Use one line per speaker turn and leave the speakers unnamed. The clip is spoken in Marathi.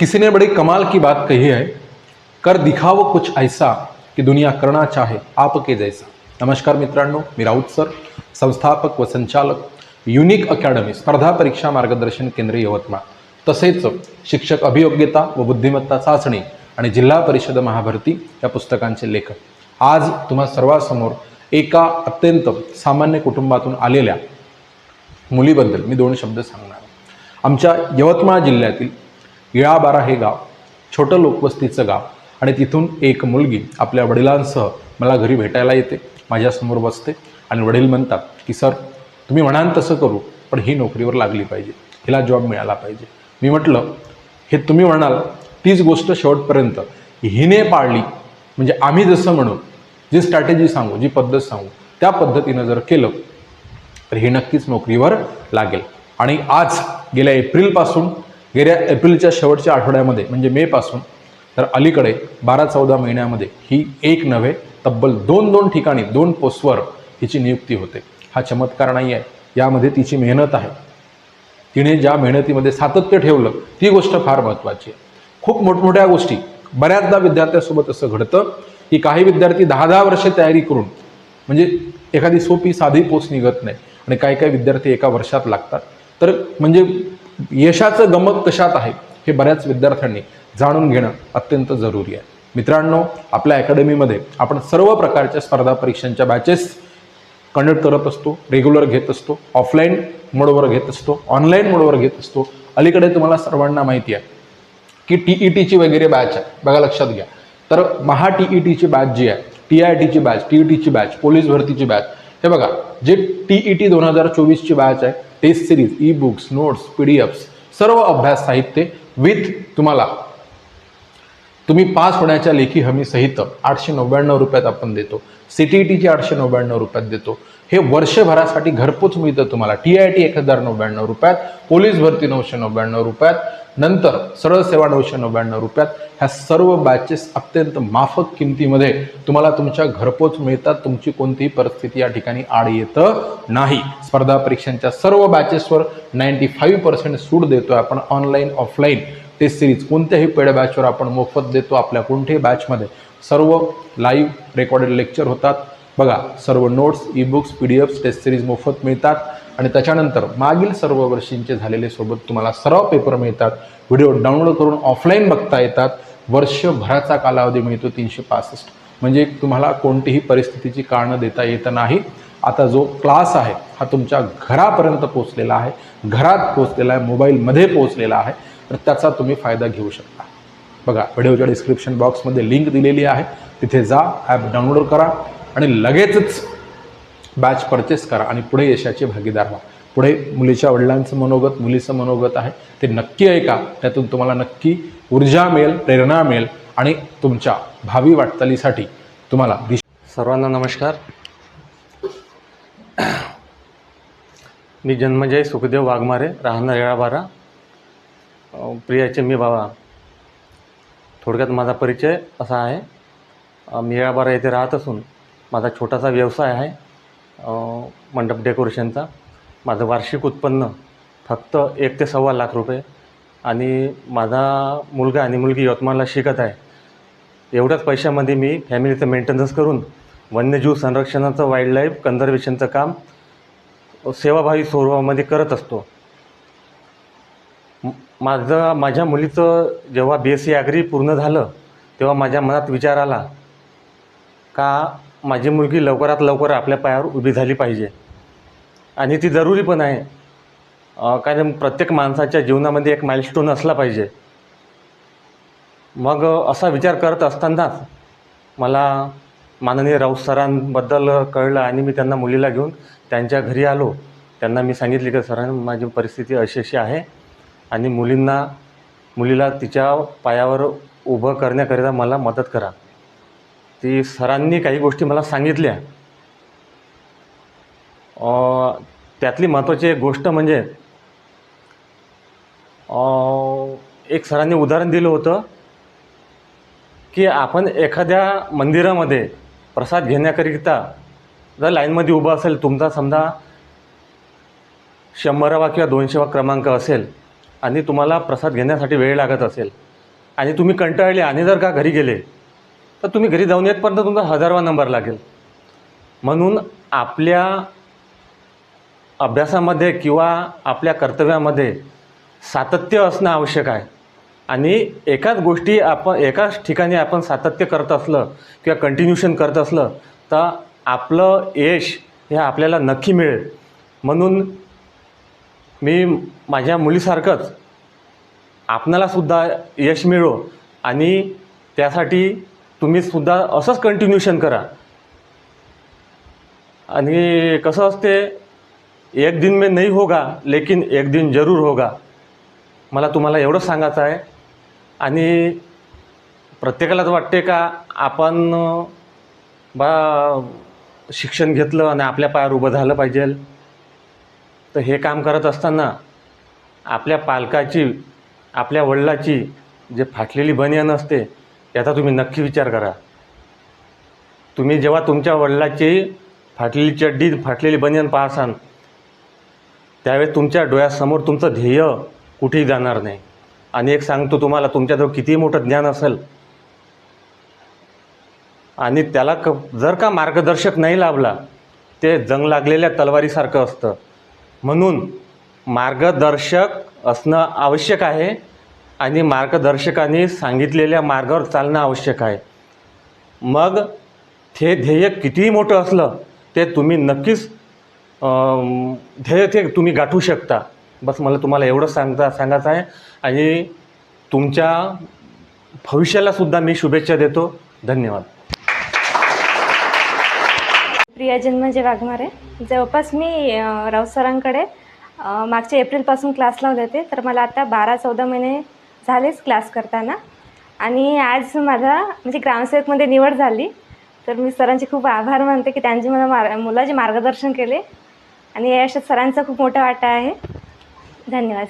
किसी ने बड़ी कमाल की बात कही है कर दिखाव कुछ ऐसा की दुनिया करना चाहे आपके जैसा। नमस्कार मित्रांनो मी राऊत सर संस्थापक व संचालक युनिक अकॅडमी स्पर्धा परीक्षा मार्गदर्शन केंद्र यवतमाळ तसेच शिक्षक अभियोग्यता व बुद्धिमत्ता चाचणी आणि जिल्हा परिषद महाभरती या पुस्तकांचे लेखक। आज तुम्हा सर्वांसमोर एका अत्यंत सामान्य कुटुंबातून आलेल्या मुलीबद्दल मी दोन शब्द सांगणार आमच्या यवतमाळ जिल्ह्यातील इळाबारा हे गाव छोटं लोकवस्तीचं गाव. आणि तिथून एक मुलगी आपल्या वडिलांसह मला घरी भेटायला येते माझ्यासमोर बसते आणि वडील म्हणतात की सर तुम्ही म्हणाल तसं करू पण ही नोकरीवर लागली पाहिजे हिला जॉब मिळाला पाहिजे. मी म्हटलं हे तुम्ही म्हणाल तीच गोष्ट शेवटपर्यंत हिने पाळली. म्हणजे आम्ही जसं म्हणू जी स्ट्रॅटेजी सांगू जी पद्धत सांगू त्या पद्धतीनं जर केलं तर ही नक्कीच नोकरीवर लागेल. आणि आज गेल्या एप्रिलपासून गेल्या एप्रिलच्या शेवटच्या आठवड्यामध्ये म्हणजे मेपासून तर अलीकडे बारा चौदा महिन्यामध्ये ही एक नव्हे तब्बल दोन दोन ठिकाणी दोन पोस्टवर हिची नियुक्ती होते. हा चमत्कार नाही आहे. यामध्ये तिची मेहनत आहे. तिने ज्या मेहनतीमध्ये सातत्य ठेवलं ती गोष्ट फार महत्त्वाची आहे. खूप मोठमोठ्या गोष्टी बऱ्याचदा विद्यार्थ्यासोबत असं घडतं की काही विद्यार्थी दहा दहा वर्षे तयारी करून म्हणजे एखादी सोपी साधी पोस्ट निघत नाही आणि काही काही विद्यार्थी एका वर्षात लागतात. तर म्हणजे यशाचं गमक कशात आहे हे बऱ्याच विद्यार्थ्यांनी जाणून घेणं अत्यंत जरुरी आहे. मित्रांनो आपल्या अकॅडमीमध्ये आपण सर्व प्रकारच्या स्पर्धा परीक्षांच्या बॅचेस कंडक्ट करत असतो रेग्युलर घेत असतो ऑफलाईन मोडवर घेत असतो ऑनलाईन मोडवर घेत असतो. अलीकडे तुम्हाला सर्वांना माहिती आहे की टी ई टीची वगैरे बॅच आहे. बघा लक्षात घ्या. तर महा टी ई टीची बॅच जी आहे टी आय टीची बॅच टी ई टीची बॅच पोलीस भरतीची बॅच हे बघा जे टी ई टी दोन हजार चोवीसची बॅच आहे test series e books notes P D Fs सर्व अभ्यास साहित्य विथ तुम्हाला. तुम्ही पास होण्याच्या लेखी हमी सहित आठशे नव्याण्णव रुपयात आपण देतो. सी टी ई टीचे आठशे नव्याण्णव रुपयात देतो. हे वर्षभरासाठी घरपोच मिळतं तुम्हाला. टी आय टी एक हजार नव्याण्णव रुपयात पोलीस भरती नऊशे नव्याण्णव रुपयात नंतर सरळ सेवा नऊशे नव्याण्णव रुपयात. ह्या सर्व बॅचेस अत्यंत माफक किमतीमध्ये तुम्हाला तुमच्या घरपोच मिळतात. तुमची कोणतीही परिस्थिती या ठिकाणी आड येतं नाही. स्पर्धा परीक्षांच्या सर्व बॅचेसवर नाईन्टी फाईव्ह पर्सेंट सूट देतोय आपण ऑनलाईन ऑफलाईन टेस्ट सिरीज कोणत्याही पेड बॅचवर आपण मोफत देतो आपल्या कोणत्याही बॅचमध्ये सर्व लाईव्ह रेकॉर्डेड लेक्चर होतात. बघा सर्व notes e books P D Fs test series मोफत मिळतात. आणि त्याच्यानंतर मागील सर्व वर्षींचे झालेले सोबत तुम्हाला सराव पेपर मिळतात. व्हिडिओ डाउनलोड करून ऑफलाईन बघता येतात. वर्षभराचा कालावधी मिळतो तीनशे पासष्ट. म्हणजे तुम्हाला कोणतीही परिस्थितीची कारणं देता येत नाही. आता जो क्लास आहे हा तुमच्या घरापर्यंत पोचलेला आहे. घरात पोचलेला आहे मोबाईलमध्ये पोचलेला आहे. तर त्याचा तुम्ही फायदा घेऊ शकता. बघा व्हिडिओच्या डिस्क्रिप्शन बॉक्समध्ये लिंक दिलेली आहे. तिथे जा ॲप डाउनलोड करा. आणि लगेचच बॅच परचेस करा आणि पुढे यशाचे भागीदार व्हा. पुढे मुलीच्या वडिलांचं मनोगत मुलीचं मनोगत आहे. ते नक्की ऐका. त्यातून तुम्हाला नक्की ऊर्जा मिळेल प्रेरणा मिळेल आणि तुमच्या भावी वाटचालीसाठी तुम्हाला दिश
सर्वांना नमस्कार. मी जन्मजय सुखदेव वाघमारे राहणार येळाबारा. प्रियाचे मी बाबा. थोडक्यात माझा परिचय असा आहे. मी येळाबारा येथे राहत असून माझा छोटासा व्यवसाय आहे मंडप डेकोरेशनचा. माझं वार्षिक उत्पन्न फक्त एक ते सव्वा लाख रुपये. आणि माझा मुलगा आणि मुलगी यवतमाळला शिकत आहे. एवढ्याच पैशामध्ये मी फॅमिलीचं मेंटेनन्स करून वन्यजीव संरक्षणाचं वाईल्डलाईफ कन्झर्वेशनचं काम सेवाभावी स्वरूपामध्ये करत असतो. माझं माझ्या मुलीचं जेव्हा बी एस सी ॲग्री पूर्ण झालं तेव्हा माझ्या मनात विचार आला का माझी मुलगी लवकरात लवकर आपल्या पायावर उभी झाली पाहिजे. आणि ती जरुरी पण आहे. कारण प्रत्येक माणसाच्या जीवनामध्ये एक माइलस्टोन असला पाहिजे. मग असा विचार करत असतानाच मला माननीय राऊत सरांबद्दल कळलं आणि मी त्यांना मुलीला घेऊन त्यांच्या घरी आलो. त्यांना मी सांगितले की सरांनी माझी परिस्थिती अशी अशी आहे आणि मुलींना मुलीला तिच्या पायावर उभं करण्याकरिता मला मदत करा. ती सरांनी काही गोष्टी मला सांगितल्या. त्यातली महत्त्वाची एक गोष्ट म्हणजे एक सरांनी उदाहरण दिलं होतं की आपण एखाद्या मंदिरामध्ये प्रसाद घेण्याकरिता जर लाईनमध्ये उभं असेल तुमचा समजा शंभरावा किंवा दोनशेवा क्रमांक असेल आणि तुम्हाला प्रसाद घेण्यासाठी वेळ लागत असेल आणि तुम्ही कंटाळले आणि जर का घरी गेले तर तुम्ही घरी जाऊन येतपर्यंत तुमचा हजारवा नंबर लागेल. म्हणून आपल्या अभ्यासामध्ये किंवा आपल्या कर्तव्यामध्ये सातत्य असणं आवश्यक आहे. आणि एकाच गोष्टी आपण एकाच ठिकाणी आपण सातत्य करत असलं किंवा कंटिन्यूशन करत असलं तर आपलं यश हे आपल्याला नक्की मिळेल. म्हणून मी माझ्या मुलीसारखंच आपणालासुद्धा यश मिळो आणि त्यासाठी तुम्ही सुद्धा असंच कंटिन्यूशन करा. आणि कसं असते एक दिन में नाही होगा लेकिन एक दिन जरूर होगा. मला तुम्हाला एवढंच सांगायचं आहे. आणि प्रत्येकालाच वाटते का आपण बा शिक्षण घेतलं आणि आपल्या पायावर उभं झालं पाहिजे. तर हे काम करत असताना आपल्या पालकाची आपल्या वडिलाची जे फाटलेली बनियान असते याचा तुम्ही नक्की विचार करा. तुम्ही जेव्हा तुमच्या वडिलाची फाटलेली चड्डी फाटलेली बनियन पाहसान त्यावेळेस तुमच्या डोळ्यासमोर तुमचं ध्येय कुठेही जाणार नाही. आणि एक सांगतो तुम्हाला तुमच्याजवळ कितीही मोठं ज्ञान असेल आणि त्याला क जर का मार्गदर्शक नाही लाभला ते जंग लागलेल्या तलवारीसारखं असतं. म्हणून मार्गदर्शक असणं आवश्यक आहे. आणि मार्गदर्शकाने सांगितलेल्या मार्गावर चालणं आवश्यक आहे. मग ते ध्येय कितीही मोठं असलं ते तुम्ही नक्कीच ध्येय ते तुम्ही गाठू शकता. बस मला तुम्हाला एवढं सांगता सांगायचं आहे. आणि तुमच्या भविष्यालासुद्धा मी शुभेच्छा देतो. धन्यवाद.
प्रिया जन्मजे म्हणजे वाघमारे. जवळपास मी राव राऊत सरांकडे मागच्या एप्रिलपासून क्लास लावले होते तर मला आता बारा चौदा महिने झालेच क्लास करताना. आणि आज माझा म्हणजे ग्रामसेवकमध्ये निवड झाली. तर मी सरांचे खूप आभार मानते की त्यांचे मला मार मुलाचे मार्गदर्शन केले. आणि या यशात सरांचा खूप मोठा वाटा आहे. धन्यवाद.